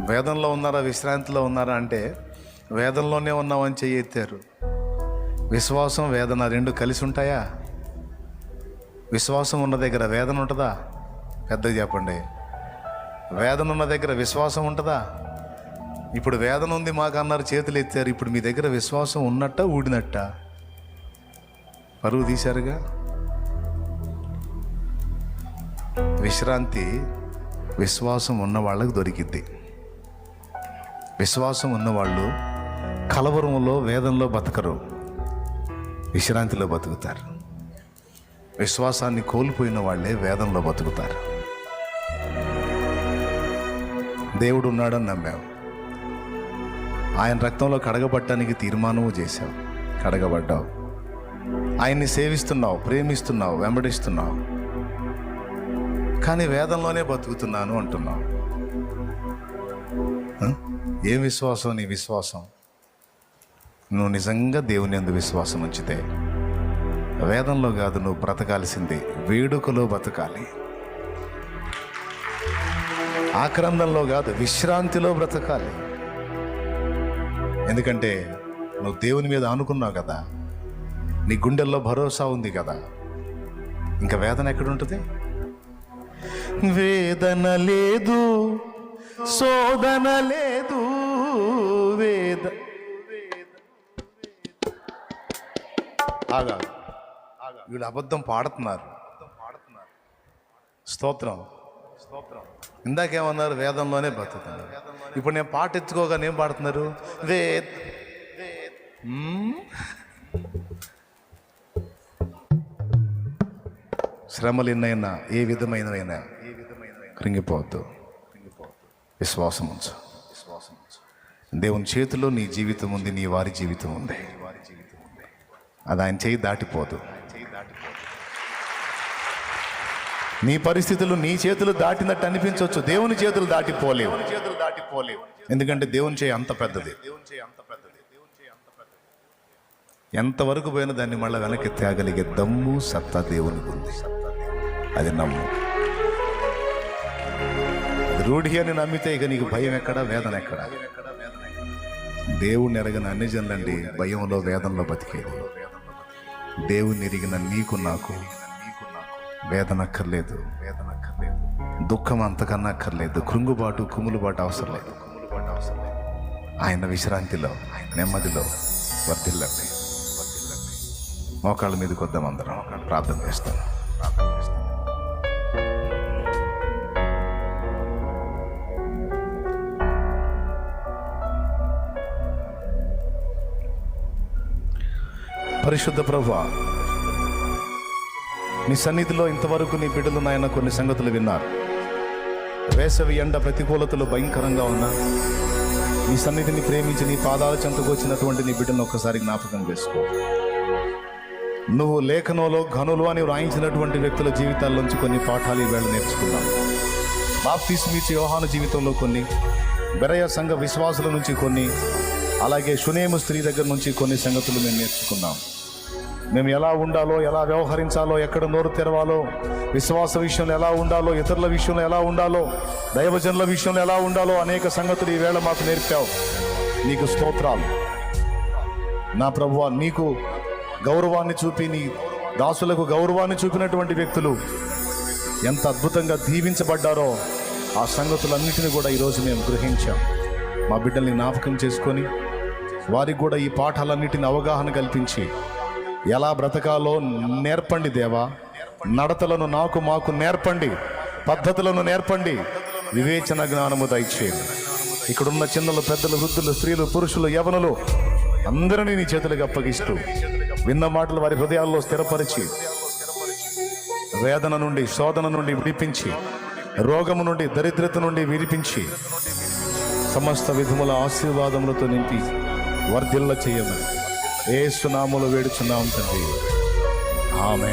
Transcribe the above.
వేదంలో ఉన్నారా విశ్రాంతిలో ఉన్నారా అంటే వేదంలోనే ఉన్నామని చెయ్యి ఎత్తారు విశ్వాసం వేదన రెండు కలిసి ఉంటాయా? విశ్వాసం ఉన్న దగ్గర వేదన ఉంటుందా? పెద్దగా చెప్పండి. వేదన ఉన్న దగ్గర విశ్వాసం ఉంటుందా? ఇప్పుడు వేదన ఉంది మాకు అన్నారు చేతులు ఎత్తారు. ఇప్పుడు మీ దగ్గర విశ్వాసం ఉన్నట్ట ఊడినట్ట? పరువు తీశారుగా? విశ్రాంతి విశ్వాసం ఉన్న వాళ్ళకి దొరికిద్ది. విశ్వాసం ఉన్నవాళ్ళు కలవరంలో వేదంలో బతకరు. విశ్రాంతిలో బతుకుతారు. విశ్వాసాన్ని కోల్పోయిన వాళ్ళే వేదంలో బతుకుతారు. దేవుడు ఉన్నాడని నమ్మావు ఆయన రక్తంలో కడగబట్టడానికి తీర్మానము చేశావు కడగబడ్డావు ఆయన్ని సేవిస్తున్నావు ప్రేమిస్తున్నావు వెంబడిస్తున్నావు. కానీ వేదంలోనే బతుకుతున్నాను అంటున్నావు ఏం విశ్వాసం నీ విశ్వాసం? నువ్వు నిజంగా దేవుని ఎందు విశ్వాసం ఉంచితే. వేదంలో కాదు నువ్వు బ్రతకాల్సింది. వేడుకలో బ్రతకాలి. ఆక్రందంలో కాదు విశ్రాంతిలో బ్రతకాలి. ఎందుకంటే నువ్వు దేవుని మీద అనుకున్నావు కదా. నీ గుండెల్లో భరోసా ఉంది కదా. ఇంకా వేదన ఎక్కడుంటుంది? వేదన లేదు శోధన లేదు. ఆగా వీళ్ళు అబద్ధం పాడుతున్నారు. స్తోత్రం. స్తోత్రం ఇందాకేమన్నారు వేదంలోనే బతుకుతున్నారు. ఇప్పుడు నేను పాట ఎత్తుకోగానే ఏం పాడుతున్నారు? వేద్. శ్రమలు ఎన్నైనా ఏ విధమైనవైనా కృంగిపోవద్దు. విశ్వాసం ఉంచు. విశ్వాసం దేవుని చేతిలో నీ జీవితం ఉంది నీ వారి జీవితం ఉంది. అది ఆయన చేయి దాటిపోదు. నీ పరిస్థితులు నీ చేతులు దాటినట్టు అనిపించవచ్చు. దేవుని చేతులు దాటిపోలేవు. చేతులు దాటిపోలేవు ఎందుకంటే దేవుని చేయి అంత పెద్దది. దేవుని చేయి అంత పెద్దది ఎంతవరకు పోయినా దాన్ని మళ్ళీ వెనక్కి తేగలిగే దమ్ము సత్తా దేవునికి ఉంది అది నమ్ము. అది రూఢి అని నమ్మితే ఇక నీకు భయం ఎక్కడ? వేదన ఎక్కడ? దేవుణ్ణి ఎరగిన అన్ని జనులండి భయంలో వేదనలో బతికేది. దేవుని ఎరిగిన నీకు నాకు వేదనక్కర్లేదు వేదనక్కర్లేదు వేదన దుఃఖం అంతకన్నా అక్కర్లేదు. కృంగుబాటు కుములుబాటు అవసరం లేదు. కుములుబాటు అవసరం లేదు ఆయన విశ్రాంతిలో నెమ్మదిలో వర్ధిల్లండి మోకాళ్ళ మీదకి వద్దాం అందరం. ప్రార్థన చేస్తాం. ప్రార్థన పరిశుద్ధ ప్రభు నీ సన్నిధిలో ఇంతవరకు నీ బిడ్డలు నాయన కొన్ని సంగతులు విన్నారు. వేసవి ఎండ ప్రతికూలతలు భయంకరంగా ఉన్నా నీ సన్నిధిని ప్రేమించి నీ పాదాల చెంతకు వచ్చినటువంటి నీ బిడ్డను ఒక్కసారి జ్ఞాపకం చేసుకో. నువ్వు లేఖనంలో ఘనులు అని వ్రాయించినటువంటి వ్యక్తుల జీవితాల్లోంచి కొన్ని పాఠాలు ఈవేళ నేర్చుకున్నాం. బాప్తిస్మిచ్చి యోహాను జీవితంలో కొన్ని బెరయ సంఘ విశ్వాసుల నుంచి కొన్ని అలాగే సునేము స్త్రీ దగ్గర నుంచి కొన్ని సంగతులు మేము నేర్చుకున్నాం. మేము ఎలా ఉండాలో ఎలా వ్యవహరించాలో ఎక్కడ నోరు తెరవాలో విశ్వాస విషయంలో ఎలా ఉండాలో ఇతరుల విషయంలో ఎలా ఉండాలో దైవజనుల విషయంలో ఎలా ఉండాలో అనేక సంగతులు ఈవేళ మాకు నేర్పావు. నీకు స్తోత్రాలు. నా ప్రభువా నీకు గౌరవాన్ని చూపి నీ దాసులకు గౌరవాన్ని చూపినటువంటి వ్యక్తులు ఎంత అద్భుతంగా దీవించబడ్డారో ఆ సంగతులన్నింటినీ కూడా ఈరోజు మేము గ్రహించాం. మా బిడ్డల్ని జ్ఞాపకం చేసుకొని వారికి కూడా ఈ పాఠాలన్నిటిని అవగాహన కల్పించి ఎలా బ్రతకాలో నేర్పండి దేవా. నడతలను నాకు మాకు నేర్పండి. పద్ధతులను నేర్పండి. వివేచన జ్ఞానము దయచేయండి. ఇక్కడున్న చిన్నలు పెద్దలు వృద్ధులు స్త్రీలు పురుషులు యవనులు అందరినీ నీ చేతులకు అప్పగిస్తూ విన్న మాటలు వారి హృదయాల్లో స్థిరపరిచి వేదన నుండి శోధన నుండి విడిపించి రోగము నుండి దరిద్రత నుండి విడిపించి సమస్త విధముల ఆశీర్వాదములతో నింపి వర్ధిల్ల చేయమని ఏ సునాములు వేడుచున్నాం తండ్రి. ఆమె